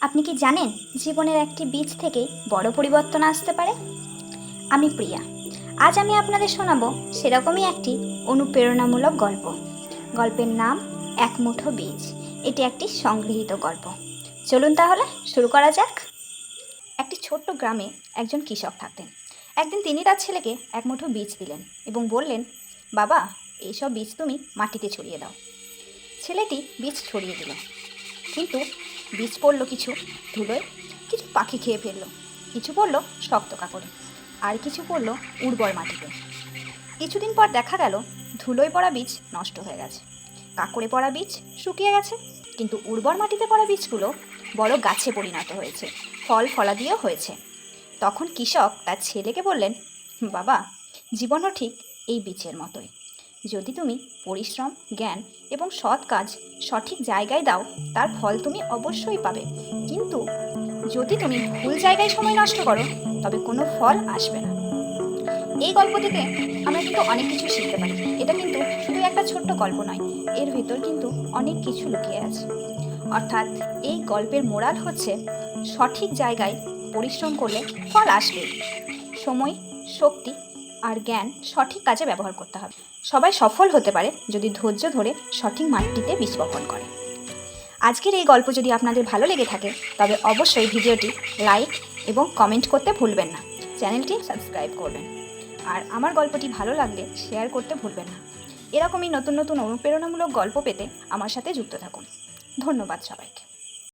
আপনি কি জানেন জীবনের একটি বীজ থেকে বড় পরিবর্তন আসতে পারে? আমি প্রিয়া। আজ আমি আপনাদের শোনাবো সেরকমই একটি অনুপ্রেরণামূলক গল্প। গল্পের নাম এক মুঠো বীজ। এটি একটি সংগৃহীত গল্প। চলুন তাহলে শুরু করা যাক। একটি ছোট্ট গ্রামে একজন কৃষক থাকতেন। একদিন তিনি তার ছেলেকে এক মুঠো বীজ দিলেন এবং বললেন, বাবা, এইসব বীজ তুমি মাটিতে ছড়িয়ে দাও। ছেলেটি বীজ ছড়িয়ে দিল। কিন্তু বীজ পড়ল কিছু, ধুলোয় কিছু পাখি খেয়ে ফেলল, কিছু পড়ল শক্ত কাপড়ে, আর কিছু পড়ল উর্বর মাটিতে। কিছুদিন পর দেখা গেল ধুলোয় পড়া বীজ নষ্ট হয়ে গেছে। কাকড়ে পড়া বীজ শুকিয়ে গেছে, কিন্তু উর্বর মাটিতে পড়া বীজগুলো বড় গাছে পরিণত হয়েছে ফল ফলা ফলাদিও হয়েছে। তখন কৃষক তার ছেলেকে বললেন, বাবা, জীবনও ঠিক এই বীজের মতোই। যদি তুমি পরিশ্রম, জ্ঞান এবং সৎ কাজ সঠিক জায়গায় দাও, তার ফল তুমি অবশ্যই পাবে। কিন্তু যদি তুমি ভুল জায়গায় সময় নষ্ট করো, তবে কোনো ফল আসবে না। এই গল্প থেকে আমরা কিন্তু অনেক কিছু শিখতে পারি। এটা কিন্তু শুধু একটা ছোট্ট গল্প নয়, এর ভিতর কিন্তু অনেক কিছু লুকিয়ে আছে। অর্থাৎ এই গল্পের মোরাল হচ্ছে সঠিক জায়গায় পরিশ্রম করলে ফল আসবে। সময়, শক্তি আর জ্ঞান সঠিক কাজে ব্যবহার করতে হবে। সবাই সফল হতে পারে যদি ধৈর্য ধরে সঠিক মাটিতে বীজ বপন করে। আজকের এই গল্প যদি আপনাদের ভালো লেগে থাকে, তবে অবশ্যই ভিডিওটি লাইক এবং কমেন্ট করতে ভুলবেন না। চ্যানেলটি সাবস্ক্রাইব করবেন। আর আমার গল্পটি ভালো লাগলে শেয়ার করতে ভুলবেন না। এরকমই নতুন নতুন অনুপ্রেরণামূলক গল্প পেতে আমার সাথে যুক্ত থাকুন। ধন্যবাদ সবাইকে।